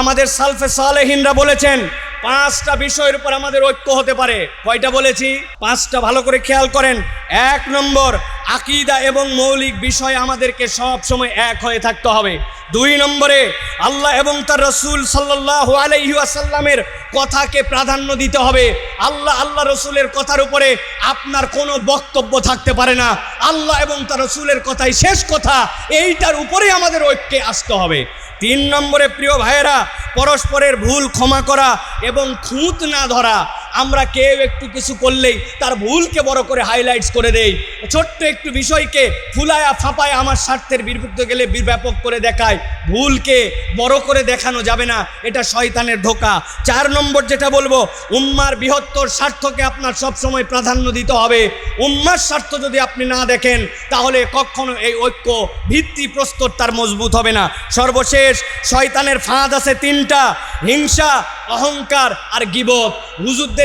আমাদের সালফে সালেহিনরা বলেছেন, পাঁচটা বিষয়ের উপর আমাদের ঐক্য হতে পারে। কয়টা বলেছি? পাঁচটা ভালো করে খেয়াল করেন। এক নম্বর আকিদা এবং মৌলিক বিষয় আমাদেরকে সব সময় এক হয়ে থাকতে হবে। দুই নম্বরে, আল্লাহ এবং তার রসুল সাল্লাহ আলাইহি আসাল্লামের কথাকে প্রাধান্য দিতে হবে। আল্লাহ আল্লাহ রসুলের কথার উপরে আপনার কোনো বক্তব্য থাকতে পারে না। আল্লাহ এবং তার রসুলের কথাই শেষ কথা। এইটার উপরেই আমাদের ঐক্যে আসতে হবে। তিন নম্বরে, প্রিয় ভাইয়েরা, পরস্পরের ভুল ক্ষমা করা এবং খুঁত না ধরা। আমরা কেউ একটু কিছু করলেই তার ভুলকে বড় করে হাইলাইটস করে দেই। ছোট্ট একটু বিষয়কে ফুলায়া ফাঁপায় আমার স্বার্থের বিরুদ্ধে গেলে ব্যাপক করে দেখায়। ভুলকে বড় করে দেখানো যাবে না, এটা শয়তানের ধোকা। চার নম্বর যেটা বলব, উম্মার বৃহত্তর স্বার্থকে আপনার সবসময় প্রাধান্য দিতে হবে। উম্মার স্বার্থ যদি আপনি না দেখেন, তাহলে কখনো এই ঐক্য ভিত্তি প্রস্তর তার মজবুত হবে না। সর্বশেষ, শয়তানের ফাঁদ আছে তিনটা, হিংসা, অহংকার আর গিবত।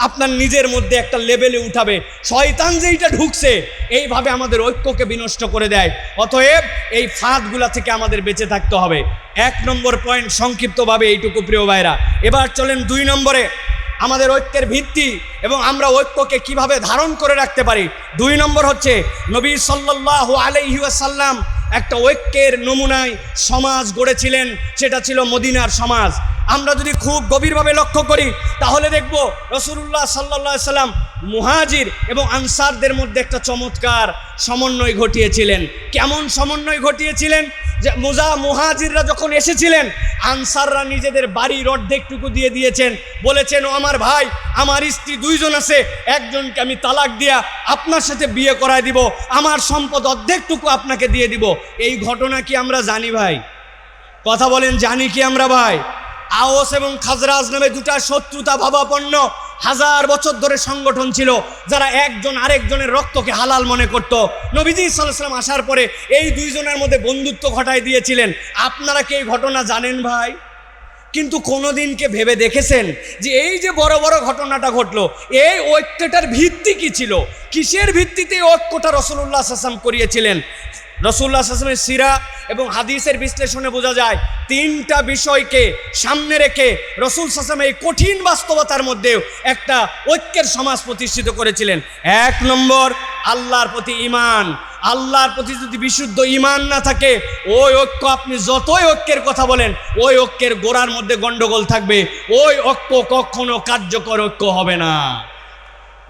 আপনার নিজের মধ্যে একটা লেভেলে উঠাবে। শয়তান যেইটা ঢুকছে, এইভাবে আমাদের ঐক্যকে বিনষ্ট করে দেয়। অতএব এই ফাঁদগুলা থেকে আমাদের বেঁচে থাকতে হবে। এক নম্বর পয়েন্ট সংক্ষিপ্তভাবে এইটুকু প্রিয় ভাইরা। এবার চলেন দুই নম্বরে। আমাদের ঐক্যের ভিত্তি এবং আমরা ঐক্যকে কীভাবে ধারণ করে রাখতে পারি। দুই নম্বর হচ্ছে নবী সাল্লাহ আলাইসাল্লাম একটা ঐক্যের নমুনায় সমাজ গড়েছিলেন, সেটা ছিল মদিনার সমাজ। আমরা যদি খুব গভীরভাবে লক্ষ্য করি, তাহলে দেখব রসুল্লাহ সাল্লা সাল্লাম মুহাজির এবং আনসারদের মধ্যে একটা চমৎকার সমন্বয় ঘটিয়েছিলেন। কেমন সমন্বয় ঘটিয়েছিলেন? যে মুজা মুহাজিররা যখন এসেছিলেন, আনসাররা নিজেদের বাড়ির অর্ধেকটুকু দিয়ে দিয়েছেন। বলেছেন, ও আমার ভাই, আমার স্ত্রী দুইজন আছে, একজনকে আমি তালাক দিয়া আপনার সাথে বিয়ে করায় দিব, আমার সম্পদ অর্ধেকটুকু আপনাকে দিয়ে দিব। এই ঘটনা কি আমরা জানি ভাই? কথা বলেন, জানি কি আমরা ভাই? আওস এবং খাজরাজ নামে দুটা শত্রুতা ভাবাপন্ন। হাজার বছর ধরে সংগঠন ছিল, যারা একজন আরেকজনের রক্তকে হালাল মনে করত। নবীজি সাল্লাম আসার পরে এই দুইজনের মধ্যে বন্ধুত্ব ঘটায় দিয়েছিলেন। আপনারা কি এই ঘটনা জানেন ভাই? কিন্তু কোনোদিনকে ভেবে দেখেছেন যে এই যে বড় বড় ঘটনাটা ঘটলো, এই ঐক্যটার ভিত্তি কি ছিল? কিসের ভিত্তিতে ঐক্যটা রসুল্লাহ সাসাম করিয়েছিলেন? রসুল্লাহ আসলামের সিরা এবং হাদিসের বিশ্লেষণে বোঝা যায়, তিনটা বিষয়কে সামনে রেখে রসুল সাসাম এই কঠিন বাস্তবতার মধ্যেও একটা ঐক্যের সমাজ প্রতিষ্ঠিত করেছিলেন। এক নম্বর, আল্লাহর প্রতি ইমান আল্লাহর প্রতি যদি বিশুদ্ধ ইমান না থাকে, ওই ঐক্য আপনি যতই ঐক্যের কথা বলেন, ওই ঐক্যের গোড়ার মধ্যে গন্ডগোল থাকবে। ওই ঐক্য কখনো কার্যকর ঐক্য হবে না।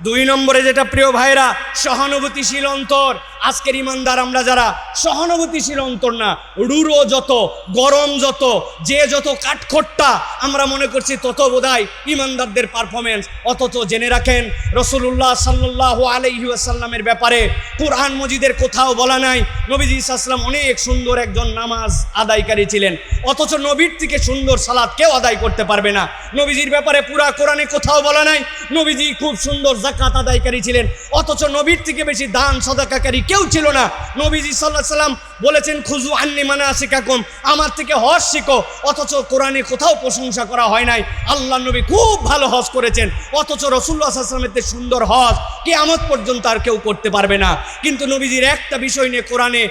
দুই নম্বরে যেটা প্রিয় ভাইরা সহানুভূতিশীল অন্তর। আজকের ইমানদার আমরা যারা সহানুভূতিশীল অন্তর না, রুরো যত, গরম যত, যে যত কাঠখোট্টা, আমরা মনে করছি তত বোধহয় ইমানদারদের পারফরমেন্স অথচ জেনে রাখেন রসুল্লাহ সাল্লাহ আলাইহি আসাল্লামের ব্যাপারে কোরআন মজিদের কোথাও বলা নাই। নবীজি ইসলাম অনেক সুন্দর একজন নামাজ আদায়কারী ছিলেন। অথচ নবীর থেকে সুন্দর সালাদ কেউ আদায় করতে পারবে না। নবীজির ব্যাপারে পুরা কোরআনে কোথাও বলা নাই। নবীজি খুব সুন্দর জাকাত আদায়কারী ছিলেন। অথচ নবীর থেকে বেশি দান, সদাকাকারী কেউ ছিল না। নবীজি সাল্লাহ সাল্লাম বলেছেন খুজু আন্নি মানে আসিকাকুম আমার থেকে হজ শিখো, অথচ কোরআনে কোথাও প্রশংসা করা হয় নাই। আল্লাহ নবী খুব ভালো হজ করেছেন, অথচ রসুল্লাহ আসলামের সুন্দর হজ কে আমত পর্যন্ত আর কেউ করতে পারবে না। কিন্তু নবীজির একটা বিষয় নিয়ে কোরআনে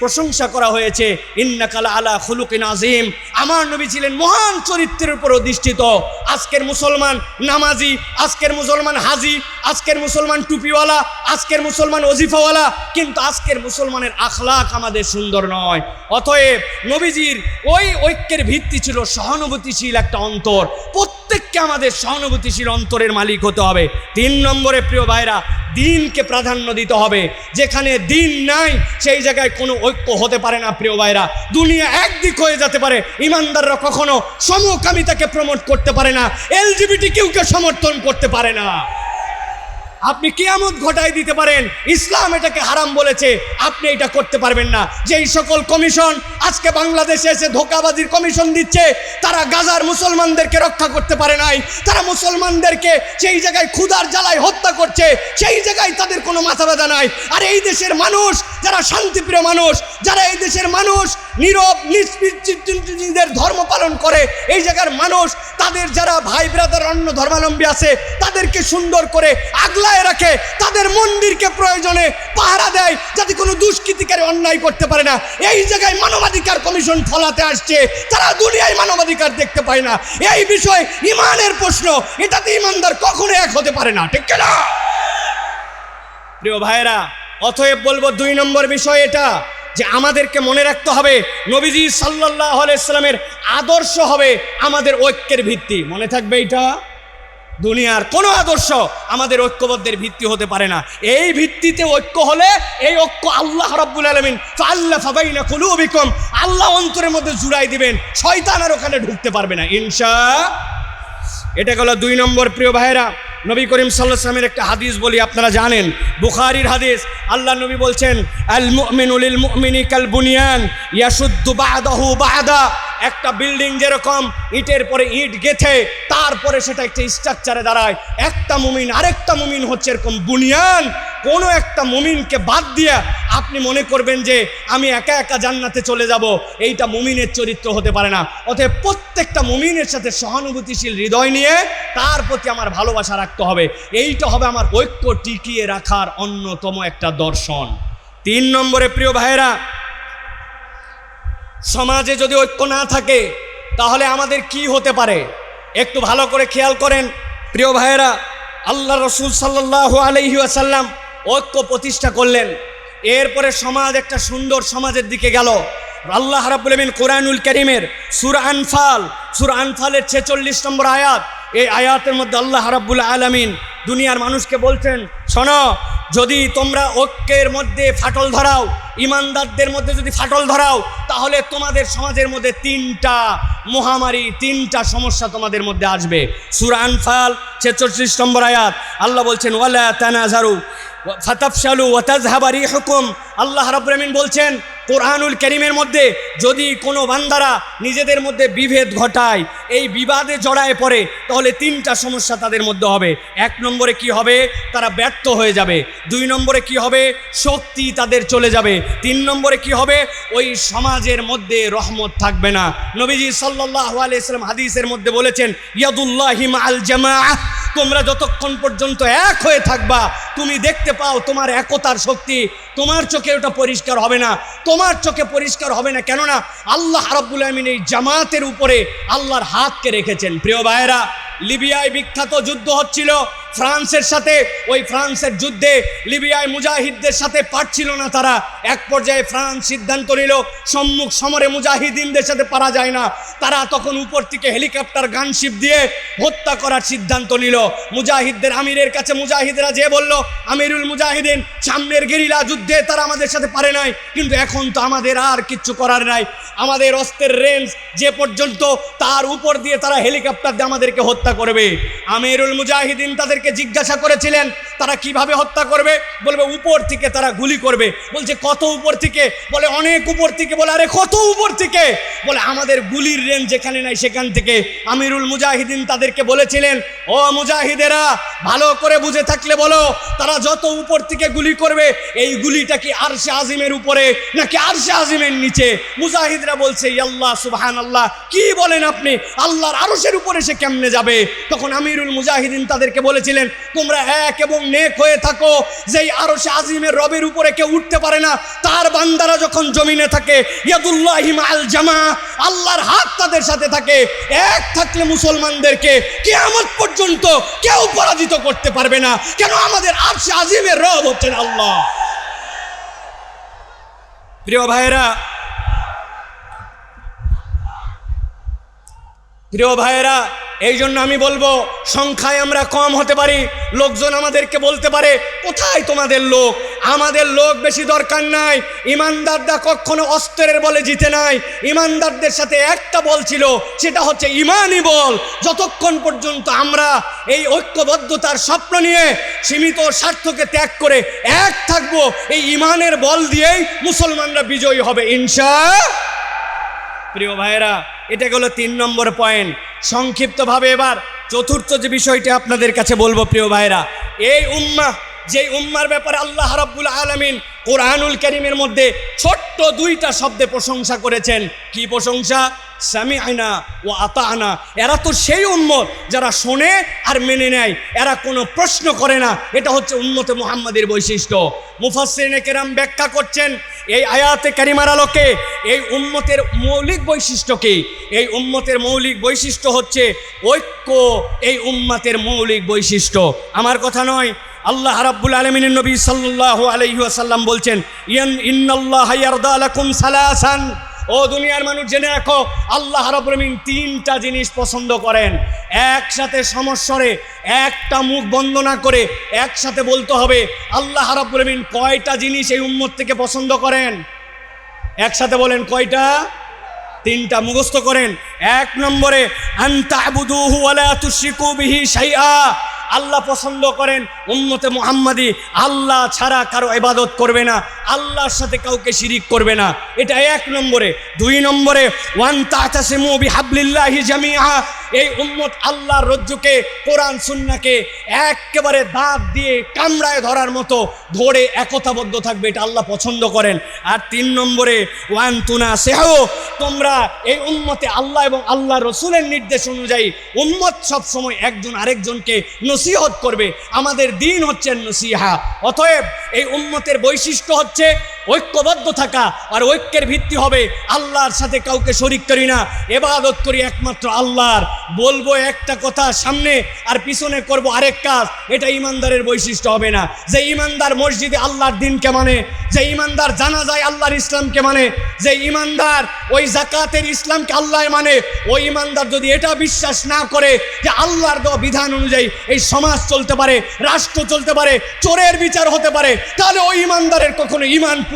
প্রশংসা করা হয়েছে, ইন্নাকালা আলা খুলুকিন আজিম আমার নবী ছিলেন মহান চরিত্রের উপর অধিষ্ঠিত। আজকের মুসলমান নামাজি, আজকের মুসলমান হাজি, আজকের মুসলমান টুপিওয়ালা, আজকের মুসলমান অজিফাওয়ালা, কিন্তু আজকের মুসলমানের আখলাক আমাদের সুন্দর নয়। অতএব নবীজির ওই ঐক্যের ভিত্তি ছিল সহানুভূতিশীল একটা অন্তর। প্রত্যেককে আমাদের সহানুভূতিশীল অন্তরের মালিক হতে হবে। তিন নম্বরে প্রিয় ভাইরা, দিনকে প্রাধান্য দিতে হবে। যেখানে দিন নাই, সেই জায়গায় কোনো ঐক্য হতে পারে না প্রিয় ভাইরা। দুনিয়া একদিক হয়ে যেতে পারে, ইমানদাররা কখনো সমকামিতাকে প্রমোট করতে পারে না এলজিবিটি কেউকে সমর্থন করতে পারে না। আপনি কেয়ামত ঘটাই দিতে পারেন। ইসলাম এটাকে হারাম বলেছে। আপনি এটা করতে পারবেন না। যেই সকল কমিশন আজকে বাংলাদেশে এসে ধোকাবাজির কমিশন দিচ্ছে, তারা গাজার মুসলমানদেরকে রক্ষা করতে পারে নাই। তারা মুসলমানদেরকে সেই জায়গায় ক্ষুধার জ্বালায় হত্যা করছে, সেই জায়গায় তাদের কোনো মাথা ব্যথা নাই। আর এই দেশের মানুষ, যারা শান্তিপ্রিয় মানুষ, যারা এই দেশের মানুষ নীরব নিষ্পিদের ধর্ম পালন করে। এই জায়গার মানুষ, তাদের যারা ভাই ব্রাদার, অন্য ধর্মাবলম্বী আছে, তাদেরকে সুন্দর করে আগলায় রাখে। তাদের মন্দিরকে প্রয়োজনে পাহারা দেয়, যাতে কোনো দুষ্কৃতিকারী অন্যায় করতে পারে না। এই জায়গায় মানবাধিকার কমিশন ফলাতে আসছে। তারা দুনিয়ায় মানবাধিকার দেখতে পায় না। এই বিষয় ইমানের প্রশ্ন। এটাতে ইমানদার কখনো এক হতে পারে না। ঠিক না প্রিয় ভাইরা অতএব বলব দুই নম্বর বিষয় এটা। যে আমাদেরকে মনে রাখতে হবে, নবীজি সাল্লাহ আলাইস্লামের আদর্শ হবে আমাদের ঐক্যের ভিত্তি। মনে থাকবে এটা দুনিয়ার কোনো আদর্শ আমাদের ঐক্যবদ্ধের ভিত্তি হতে পারে না। এই ভিত্তিতে ঐক্য হলে এই ঐক্য আল্লাহ রাব্বুল আলমিন আল্লাহ ফাবাইনা কুলুবিকুম, আল্লাহ অন্তরের মধ্যে জুড়াই দিবেন। শয়তান আর ওখানে ঢুকতে পারবে না। ইনশা, এটা গেল দুই নম্বর, প্রিয় ভাইরা নবী করিম সাল্লাহ সালামের একটা হাদিস বলি, আপনারা জানেন, বুখারির হাদিস, আল্লাহ নবী বলছেন, আল মুমিনুল মুমিনি কাল বুনিয়ান ইয়াসুদ্দু বাদাহু বাদা। একটা বিল্ডিং যেরকম, ইটের পরে ইট গেথে, তারপরে সেটা একটা স্ট্রাকচারে দাঁড়ায়। একটা মুমিন, আরেকটা মুমিন হচ্ছে এরকম বুনিয়ান। কোনো একটা মুমিনকে বাদ দিয়ে আপনি মনে করবেন যে, আমি একা একা জান্নাতে চলে যাব। এইটা মুমিনের চরিত্র হতে পারে না। অতএব প্রত্যেকটা মুমিনের সাথে সহানুভূতিশীল হৃদয় নিয়ে তার প্রতি আমার ভালোবাসা রাখতে হবে। এইটা হবে আমার ঐক্য টিকিয়ে রাখার অন্যতম একটা দর্শন। তিন নম্বরে প্রিয় ভাইয়েরা সমাজে যদি ঐক্য না থাকে, তাহলে আমাদের কি হতে পারে? একটু ভালো করে খেয়াল করেন। প্রিয় ভাইয়েরা, আল্লাহ রসুল সাল্লাহ আলহি আসাল্লাম ঐক্য প্রতিষ্ঠা করলেন। এরপরে সমাজ একটা সুন্দর সমাজের দিকে গেল। আল্লাহ রাবুল কোরআনুল করিমের সুর আনফাল, সুর আনফালের ছেচল্লিশ নম্বর আয়াত এই আয়াতের মধ্যে আল্লাহ রাব্বুল আলামিন দুনিয়ার মানুষকে বলছেন, শোনো, যদি তোমরা ঐক্যের মধ্যে ফাটল ধরাও, ইমানদারদের মধ্যে যদি ফাটল ধরাও, তাহলে তোমাদের সমাজের মধ্যে তিনটা মহামারী, তিনটা সমস্যা তোমাদের মধ্যে আসবে। সুরা আনফাল, ছেচল্লিশ নম্বর আয়াত, আল্লাহ বলছেন, ওয়ালা তানাজারু ফাতাফশালু ওয়াতাজহাবারি হুকুম আল্লাহ রাব্বুল আমিন বলছেন, কোরআনুল করিমের মধ্যে যদি কোনো বান্দারা নিজেদের মধ্যে বিভেদ ঘটায় এই বিবাদে জড়ায় পড়ে, তাহলে তিনটা সমস্যা তাদের মধ্যে হবে। এক নম্বরে কি হবে? তারা ব্যর্থ হয়ে যাবে। দুই নম্বরে কি হবে? শক্তি তাদের চলে যাবে। তিন নম্বরে কি হবে? ওই সমাজের মধ্যে রহমত থাকবে না। নবীজি সাল্লাহ আলাইসালাম হাদিসের মধ্যে বলেছেন ইয়াদুল্লাহিম আল জামা তোমরা যতক্ষণ পর্যন্ত এক হয়ে থাকবা, তুমি দেখতে পাও তোমার একতার শক্তি। তোমার চোখে ওটা পরিষ্কার হবে না। তোমার চোখে পরিষ্কার হবে না। কেননা আল্লাহ রাব্বুল আমিন এই জামাতের উপরে আল্লাহর হাতকে রেখেছেন। প্রিয় ভাইয়েরা লিবিয়ায় বিখ্যাত যুদ্ধ হচ্ছিল। ফ্রান্সের সাথে, ওই ফ্রান্সের যুদ্ধে লিবিয়ায় মুজাহিদদের সাথে পারছিল না তারা। এক পর্যায়ে ফ্রান্স সিদ্ধান্ত নিল, সম্মুখ সমরে মুজাহিদিনদের সাথে পারা যায় না। তারা তখন উপর থেকে হেলিকপ্টার, গানশিপ দিয়ে হত্যা করার সিদ্ধান্ত নিল। মুজাহিদদের আমিরের কাছে, মুজাহিদরা যে বলল, আমিরুল মুজাহিদিন সামনের গেরিলা যুদ্ধে তারা আমাদের সাথে পারে নাই। কিন্তু এখন তো আমাদের আর কিচ্ছু করার নাই। আমাদের অস্ত্রের রেঞ্জ যে পর্যন্ত, তার উপর দিয়ে তারা হেলিকপ্টার দিয়ে আমাদেরকে হত্যা করবে। আমিরুল মুজাহিদিন তাদেরকে জিজ্ঞাসা করেছিলেন, তারা কীভাবে হত্যা করবে? বলবে, উপর থেকে তারা গুলি করবে। বলছে, কত উপর থেকে? বলে, অনেক উপর থেকে। বলে, আরে, কত উপর থেকে? বলে, আমাদের গুলির রেঞ্জ যেখানে নাই সেখান থেকে। আমিরুল মুজাহিদিন তাদেরকে বলেছিলেন, ও মুজাহিদেরা, ভালো করে বুঝে থাকলে বলো, তারা যত উপর থেকে গুলি করবে, এই গুলিটা কি আরশে আজিমের উপরে নাকি আরশে আজিমের নিচে? মুজাহিদরা বলছে আল্লাহ সুবহান আল্লাহ কি বলেন আপনি? আল্লাহর আরশের উপরে সে কেমনে যাবে? তখন আমিরুল মুজাহিদিন তাদেরকে বলেছিলেন, তোমরা এক এবং নেক হয়ে থাকো। যেই আরশে আজিমের রবের উপরে কেউ উঠতে পারে না, তার বান্দারা যখন জমিনে থাকে, ইয়াদুল্লাহিম আল জামা, আল্লাহর হাত তাদের সাথে থাকে। এক থাকলে মুসলমানদেরকে কিয়ামত পর্যন্ত কেউ পরাজিত করতে পারবে না। কেন আমাদের আরশে আজিমের রব হচ্ছেন আল্লাহ? প্রিয় ভাইয়েরা প্রিয় ভাইয়েরা এই জন্য আমি বলব, সংখ্যায় আমরা কম হতে পারি। লোকজন আমাদেরকে বলতে পারে, কোথায় তোমাদের লোক? আমাদের লোক বেশি দরকার নাই। ইমানদাররা কখনো অস্ত্রের বলে জিতে নাই। ইমানদারদের সাথে একটা বল ছিল, সেটা হচ্ছে ইমানই বল। যতক্ষণ পর্যন্ত আমরা এই ঐক্যবদ্ধতার স্বপ্ন নিয়ে সীমিত স্বার্থকে ত্যাগ করে এক থাকব, এই ইমানের বল দিয়েই মুসলমানরা বিজয়ী হবে, ইনশা প্রিয় ভাইয়েরা এটা গেল তিন নম্বর পয়েন্ট সংক্ষিপ্তভাবে এবার চতুর্থ যে বিষয়টি আপনাদের কাছে বলব প্রিয় ভাইয়েরা, এই উম্মা যেই উম্মার ব্যাপারে আল্লাহ রাব্বুল আলামিন কোরআনুল করিমের মধ্যে ছোট্ট দুইটা শব্দে প্রশংসা করেছেন। কি প্রশংসা? সামি আয়না ও আতা আনা এরা তো সেই উম্মত যারা শোনে আর মেনে নেয়। এরা কোনো প্রশ্ন করে না। এটা হচ্ছে উম্মতে মুহাম্মাদের বৈশিষ্ট্য। মুফাসসিরিনে কেরাম ব্যাখ্যা করছেন, এই আয়াতে কারিমার আলোকে এই উম্মতের মৌলিক বৈশিষ্ট্য কি? এই উম্মতের মৌলিক বৈশিষ্ট্য হচ্ছে ঐক্য, এই উম্মতের মৌলিক বৈশিষ্ট্য। আমার কথা নয় আল্লাহ রাব্বুল আলমিনের নবী সাল্লাল্লাহু আলাইহি ওয়াসাল্লাম বলছেন, ইয়ান ইন্নাল্লাহ ইয়ারদা লাকুম সালাসান। ও দুনিয়ার মানুষ, জেনে রাখো, আল্লাহ আলামিন তিনটা জিনিস পছন্দ করেন। একসাথে সমস্বরে, একটা মুখ বন্ধ না করে একসাথে বলতে হবে, আল্লাহ আলামিন কয়টা জিনিস এই উম্মত থেকে পছন্দ করেন? একসাথে বলেন, কয়টা? তিনটা মুখস্থ করেন। এক নম্বরে আন্তাবুদুহু ওয়ালা তুশরিকু বিহি শাইআ। আল্লাহ পছন্দ করেন উন্মতে মোহাম্মদি, আল্লাহ ছাড়া কারও এবাদত করবে না, আল্লাহর সাথে কাউকে শিরিক করবে না। এটা এক নম্বরে। দুই নম্বরে, ওয়ান মুবি হাবলিল্লাহি জামিআ এই উম্মত আল্লাহর রজ্জুকে, কোরআন, সুন্নাকে একেবারে দাঁত দিয়ে কামড়ায় ধরার মতো ধরে একতাবদ্ধ থাকবে, এটা আল্লাহ পছন্দ করেন। আর তিন নম্বরে ওয়ান তুনা সেহ, তোমরা এই উম্মতে আল্লাহ এবং আল্লাহ রসুলের নির্দেশ অনুযায়ী উম্মত সবসময় একজন আরেকজনকে নসিহত করবে। আমাদের দিন হচ্ছে নসিহা। অতএব এই উম্মতের বৈশিষ্ট্য হচ্ছে ঐক্যবদ্ধ থাকা আর ঐক্যের ভিত্তি হবে আল্লাহর সাথে কাউকে শরিক করি না, এবাদত করি একমাত্র আল্লাহর। বলব একটা কথা সামনে আর পিছনে করব আরেক কাজ, এটা ইমানদারের বৈশিষ্ট্য হবে না। যে ইমানদার মসজিদে আল্লাহর দিনকে মানে যে ইমানদার জানা যায় আল্লাহর ইসলামকে মানে যে ইমানদার ওই জাকাতের ইসলামকে আল্লাহ মানে ওই ইমানদার যদি এটা বিশ্বাস না করে যে আল্লাহর দেওয়া বিধান অনুযায়ী এই সমাজ চলতে পারে, রাষ্ট্র চলতে পারে, চোরের বিচার হতে পারে, তাহলে ওই ইমানদারের কখনো ইমান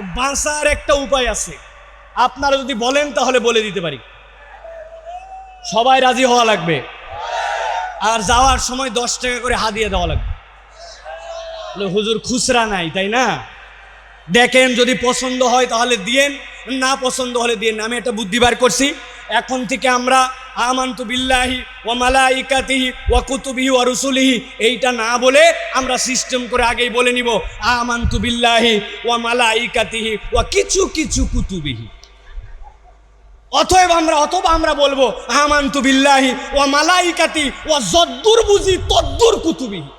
বাঁচার একটা উপায় আছে। আপনারা যদি বলেন তাহলে বলে দিতে পারি। সবাই রাজি হওয়া লাগবে। আর যাওয়ার সময় দশ টাকা করে হাদিয়ে দেওয়া লাগবে। হুজুর, খুচরা নাই, তাই না? দেখেন, যদি পছন্দ হয় তাহলে দিয়েন, না পছন্দ হলে দিয়েন আমি একটা বুদ্ধি বার করছি। এখন থেকে আমরা আমান্তু বিল্লাহি ওয়া মালাইকাতিহি ওয়া কুতুবিহি ওয়া রুসুলিহি। এইটা না বলে আমরা সিস্টেম করে আগেই বলে নিব, আমান্তু বিল্লাহি ওয়া মালাইকাতিহি ওয়া কিছু কিছু কুতুবিহি। অতএব আমরা অথবা আমরা বলব, আমান্তু বিল্লাহি ওয়া মালাইকাতি ওয়া যদ্দুর বুঝি তদ্দুর কুতুবিহি।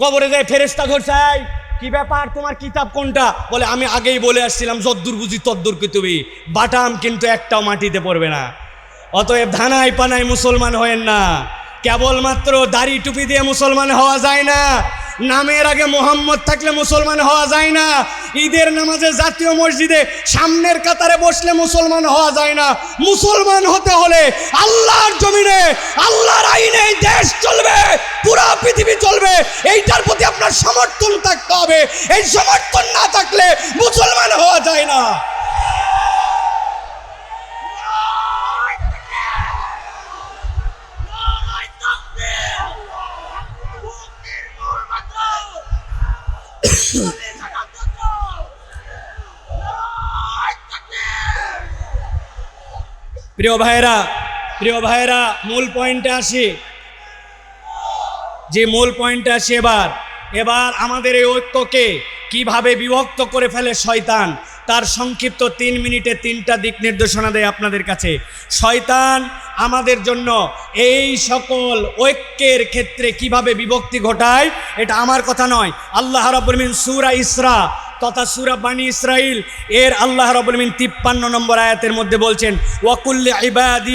কবরে যায় ফেরেস্তা ঘর চাই কি ব্যাপার? তোমার কিতাব কোনটা? বলে, আমি আগেই বলে আসছিলাম, যদ্দুর বুঝি তদ্দুর কুতুবি বাটাম কিন্তু একটাও মাটিতে পড়বে না। অতএব ধানাই পানাই মুসলমান হয়েন না। কেবলমাত্র দাড়ি টুপি দিয়ে মুসলমান হওয়া যায় না। নামের আগে মোহাম্মদ থাকলে মুসলমান হওয়া যায় না। ঈদের নামাজে জাতীয় মসজিদে সামনের কাতারে বসলে মুসলমান হওয়া যায় না। মুসলমান হতে হলে আল্লাহর জমিনে, আল্লাহর আইনে দেশ চলবে, পুরা পৃথিবী চলবে। এইটার প্রতি আপনার সমর্থন থাকতে হবে। এই সমর্থন না থাকলে মুসলমান হওয়া যায় না। প্রিয় ভাইরা প্রিয় ভাইরা মূল পয়েন্টে আসি। যে মূল পয়েন্টে আসি এবার। এবার আমাদের এই ঐক্যকে কীভাবে বিভক্ত করে ফেলে শয়তান, তার সংক্ষিপ্ত তিন মিনিটে তিনটা দিক নির্দেশনা দেয় আপনাদের কাছে। শয়তান আমাদের জন্য এই সকল ঐক্যের ক্ষেত্রে কীভাবে বিভক্তি ঘটায়, এটা আমার কথা নয়। আল্লাহ রাব্বুল মিন সূরা ইসরা তথা সুরা বাণী ইসরাইল এর আল্লাহ রবীন্দিন তিপ্পান্ন নম্বর আয়াতের মধ্যে বলছেন ওয়াকুল্লি ইবাদি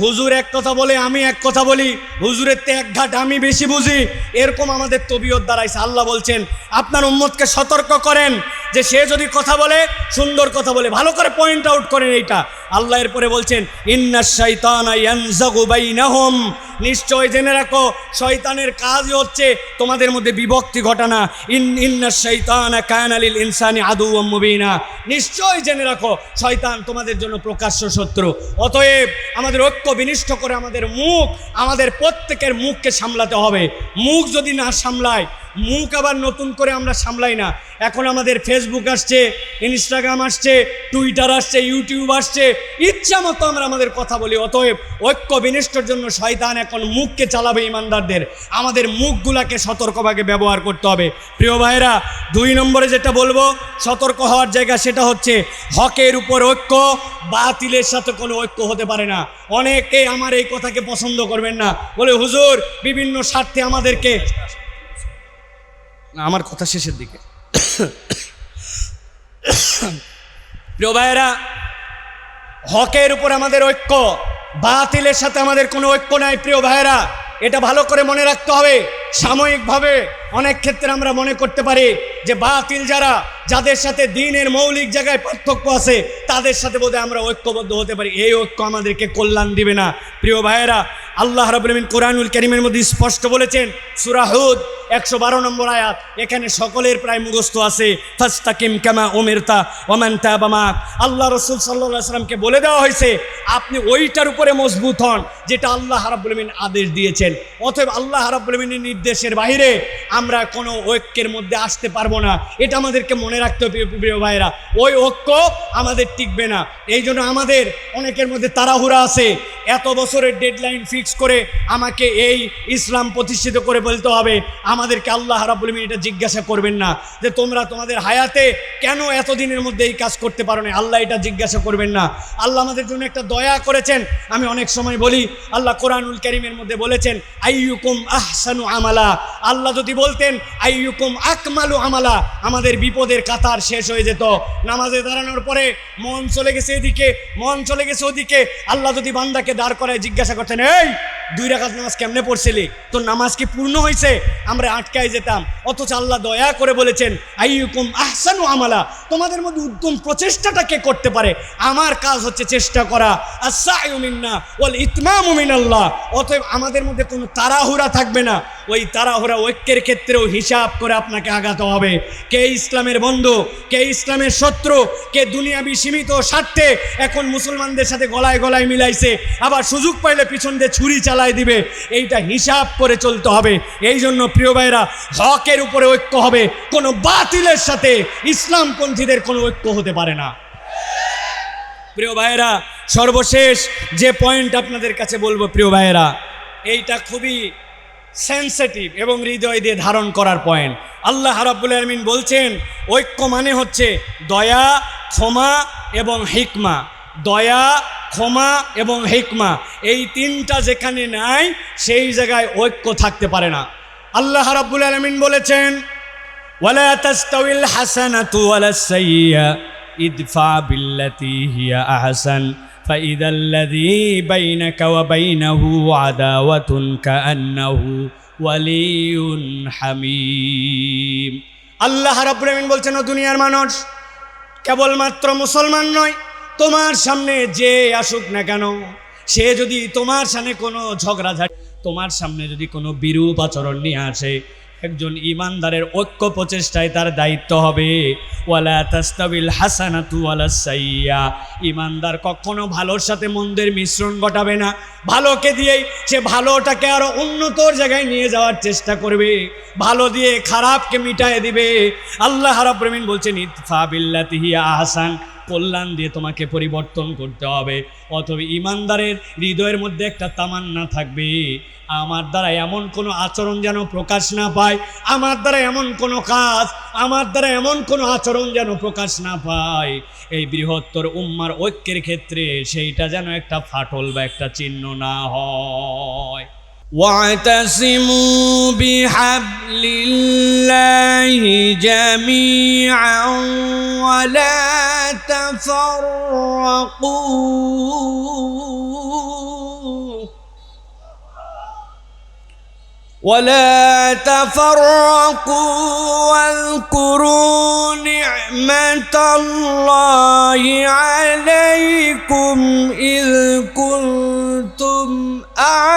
হুজুর এক কথা বলে, আমি এক কথা বলি, হুজুরের তে এক ঘাট আমি বেশি বুঝি। এরকম আমাদের তবিয়ত দাঁড়াইছে। আল্লাহ বলছেন, আপনার উম্মতকে সতর্ক করেন যে সে যদি কথা বলে, সুন্দর কথা বলে, ভালো করে পয়েন্ট আউট করেন এইটা। আল্লাহ এরপরে বলছেন, ইন্না শাইতানা ইয়ানজাগু বাইনাহুম। নিশ্চয় জেনে রাখো, শয়তানের কাজই হচ্ছে তোমাদের মধ্যে বিভক্তি ঘটানা। ইন, ইন্না শাইতানা কানালিল ইনসানি আদু মুবিনা। নিশ্চয় জেনে রাখো, শয়তান তোমাদের জন্য প্রকাশ্য শত্রু। অতএব আমাদের ঐক্য বিনিষ্ট করে আমাদের মুখ, আমাদের প্রত্যেকের মুখকে সামলাতে হবে। মুখ যদি না সামলায় মুখ আবার নতুন করে আমরা সামলাই না। এখন আমাদের ফেসবুক আসছে ইনস্টাগ্রাম আসছে টুইটার আসছে ইউটিউব আসছে। ইচ্ছা মতো আমরা আমাদের কথা বলি, অতএব ঐক্য বিনিষ্টর জন্য শয়তান এখন মুখকে চালাবে ইমানদারদের। আমাদের মুখগুলাকে সতর্কভাবে ব্যবহার করতে হবে। প্রিয় ভাইরা দুই নম্বরে যেটা বলব, সতর্ক হওয়ার জায়গা সেটা হচ্ছে হকের উপর ঐক্য, বাতিলের সাথে কোনো ঐক্য হতে পারে না। অনেকে আমার এই কথাকে পছন্দ করবেন না। বলে, হুজুর, বিভিন্ন স্বার্থে আমাদেরকে আমার কথা শেষের দিকে। প্রিয় ভাইয়েরা, হকের উপর আমাদের ঐক্য, বাতিলের সাথে আমাদের কোনো ঐক্য নাই, প্রিয় ভাইয়েরা। এটা ভালো করে মনে রাখতে হবে। সাময়িকভাবে অনেক ক্ষেত্রে আমরা মনে করতে পারি যে বাতিল যারা যাদের সাথে দিনের মৌলিক জায়গায় পার্থক্য আছে, তাদের সাথে বোধহয় আমরা ঐক্যবদ্ধ হতে পারি। এই ঐক্য আমাদেরকে কল্যাণ দিবে না। প্রিয় ভাইয়েরা, আল্লাহ রবীন্দিন কোরআনুল করিমের মধ্যে স্পষ্ট বলেছেন সুরাহুদ একশো বারো নম্বর আয়াত, এখানে সকলের প্রায় মুখস্থ আছে, ফাস্তাকিম কামা ওমেরতা ওমান তাবামাক আল্লাহ রসুল সাল্লাহ সাল্লামকে বলে দেওয়া হয়েছে, আপনি ওইটার উপরে মজবুত হন যেটা আল্লাহ হারাবুলমিন আদেশ দিয়েছেন। অতএব আল্লাহ হারাবুলমিনের নির্দেশের বাইরে আমরা কোনো ঐক্যের মধ্যে আসতে পারব না। এটা আমাদেরকে মনে রাখতে হবে, প্রিয়- ভাইরা ওই ঐক্য আমাদের টিকবে না। এই জন্য আমাদের অনেকের মধ্যে তাড়াহুড়া আছে। এত বছরের ডেডলাইন ফিক্স করে আমাকে এই ইসলাম প্রতিষ্ঠিত করে বলতে হবে। আমাদেরকে আল্লাহ রাবুল আলামিন এটা জিজ্ঞাসা করবেন না যে তোমরা তোমাদের হায়াতে কেন এতদিনের মধ্যে এই কাজ করতে পারো না আল্লাহ এটা জিজ্ঞাসা করবেন না। আল্লাহ আমাদের জন্য একটা দয়া করেছেন। আমি অনেক সময় বলি, আল্লাহ কোরআনুল করিমের মধ্যে বলেছেন, আইয়ুকুম আহসানু আমালা। আল্লাহ যদি বলতেন, আইয়ুকুম আকমালু আমালা আমাদের বিপদের কাতার শেষ হয়ে যেত। নামাজে দাঁড়ানোর পরে মন চলে গেছে এদিকে, মন চলে গেছে ওদিকে। আল্লাহ যদি বান্দাকে দাঁড় করায় জিজ্ঞাসা করতেন, এই দুই রাকাত নামাজ কেমনে পড়ছিলি? তোর নামাজ কি পূর্ণ হয়েছে আমরা আটকায় যেতাম। অথচ আল্লাহ দয়া করে বলেছেন, আইয়ুকুম আহসানু আমালা। তোমাদের মধ্যে উদ্যম প্রচেষ্টাটা কে করতে পারে? আমার কাজ হচ্ছে চেষ্টা করা। আসায়ু মিন্না ওয়াল ইতমামু মিনাল্লাহ। অতএব আমাদের মধ্যে কোনো তাড়াহুড়া থাকবে না। ওই তাড়াহুড়া ঐক্যের ক্ষেত্রেও হিসাব করে আপনাকে আগাতে হবে। কে ইসলামের বন্ধু? কে ইসলামের শত্রু? কে দুনিয়াবি সীমিত স্বার্থে? এখন মুসলমানদের সাথে গলায় গলায় মিলাইছে। আবার সুযোগ পাইলে পিছন দিয়ে ছুরি চালায় দিবে, এইটা হিসাব করে চলতে হবে। এই জন্য প্রিয় ভাইরা হকের উপরে ঐক্য হবে। কোনো বাতিলের সাথে ইসলামপন্থীদের কোনো ঐক্য হতে পারে না। প্রিয় ভাইয়েরা, সর্বশেষ যে পয়েন্ট আপনাদের কাছে বলব প্রিয় ভাইয়েরা, এইটা খুবই সেন্সিটিভ এবং হৃদয় দিয়ে ধারণ করার পয়েন্ট আল্লাহ রাব্বুল আলমিন বলছেন, ঐক্য মানে হচ্ছে দয়া, ক্ষমা এবং হিকমা। দয়া ক্ষমা এবং হিকমা এই তিনটা যেখানে নাই সেই জায়গায় ঐক্য থাকতে পারে না আল্লাহ রাব্বুল আলমিন বলেছেন ولا تستوي الحسنة ولا السيئة ادفع بالتي هي أحسن فإذا الذي بينك وبينه عداوة كأنه ওয়ালিউন হামিম আল্লাহ রাব্বুল আমিন বলছেন ও দুনিয়ার মানুষ কেবলমাত্র মুসলমান নয় তোমার সামনে যে আসুক না কেন, সে যদি তোমার সামনে কোনো ঝগড়াঝাটি তোমার সামনে যদি কোনো বিরূপ আচরণ নিয়ে আসে, একজন ইমানদারের ঐক্য প্রচেষ্টায় তার দায়িত্ব হবে। ওয়ালা তাস্তাবিল হাসানাতু ওয়ালা সাইয়া। ইমানদার কখনো ভালোর সাথে মন্দের মিশ্রণ ঘটাবে না। ভালোকে দিয়েই সে ভালোটাকে আরও উন্নতর জায়গায় নিয়ে যাওয়ার চেষ্টা করবে। ভালো দিয়ে খারাপকে মিটায় দিবে। আল্লাহ রাব্বুল বলছেন, ইতফা বিল্লাতিহি আহসান। কল্যাণ দিয়ে তোমাকে পরিবর্তন করতে হবে। অথবা ইমানদারের হৃদয়ের মধ্যে একটা তামান্না থাকবে। আমার দ্বারা এমন কোনো আচরণ যেন প্রকাশ না পায়। আমার দ্বারা এমন কোনো কাজ, আমার দ্বারা এমন কোনো আচরণ যেন প্রকাশ না পায়। এই বৃহত্তর উম্মার ঐক্যের ক্ষেত্রে সেইটা যেন একটা ফাটল বা একটা চিহ্ন না হয়। واعتصموا بحبل الله جميعا ولا تفرقوا. ولا تفرقوا واذكروا نعمة الله عليكم إذ كنتم أعداء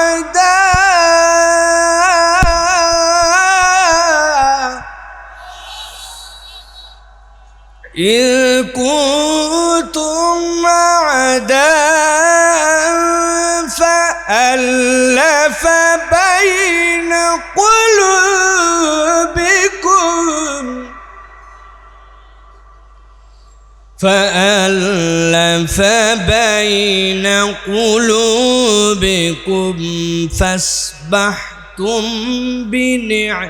إذ كنتم أعداء فألف بين قلوبكم فألف بين قلوبكم فاسبحتم بنعمتي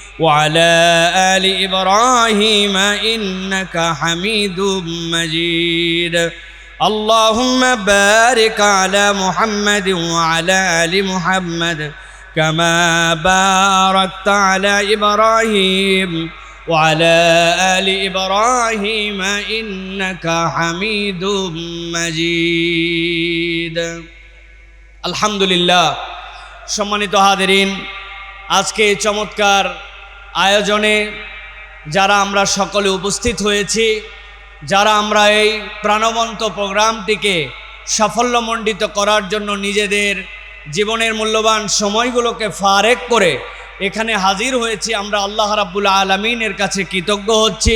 وعلى آل إبراهيم إنك حميد مجيد اللهم بارك على محمد وعلى آل محمد كما باركت على إبراهيم وعلى آل إبراهيم إنك حميد مجيد আলহামদুলিল্লাহ সম্মানিত হাদেরিন আজকে এই চমৎকার আয়োজনে যারা আমরা সকলে উপস্থিত হয়েছি, যারা আমরা এই প্রাণবন্ত প্রোগ্রামটিকে সাফল্যমণ্ডিত করার জন্য নিজেদের জীবনের মূল্যবান সময়গুলোকে ফারেক করে এখানে হাজির হয়েছি, আমরা আল্লাহ রাব্বুল আলমিনের কাছে কৃতজ্ঞ হচ্ছি।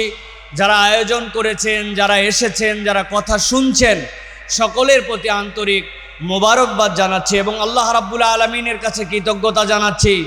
যারা আয়োজন করেছেন, যারা এসেছেন, যারা কথা শুনছেন, সকলের প্রতি আন্তরিক মোবারকবাদ জানাচ্ছি এবং আল্লাহ রাব্বুল আলমিনের কাছে কৃতজ্ঞতা জানাচ্ছি।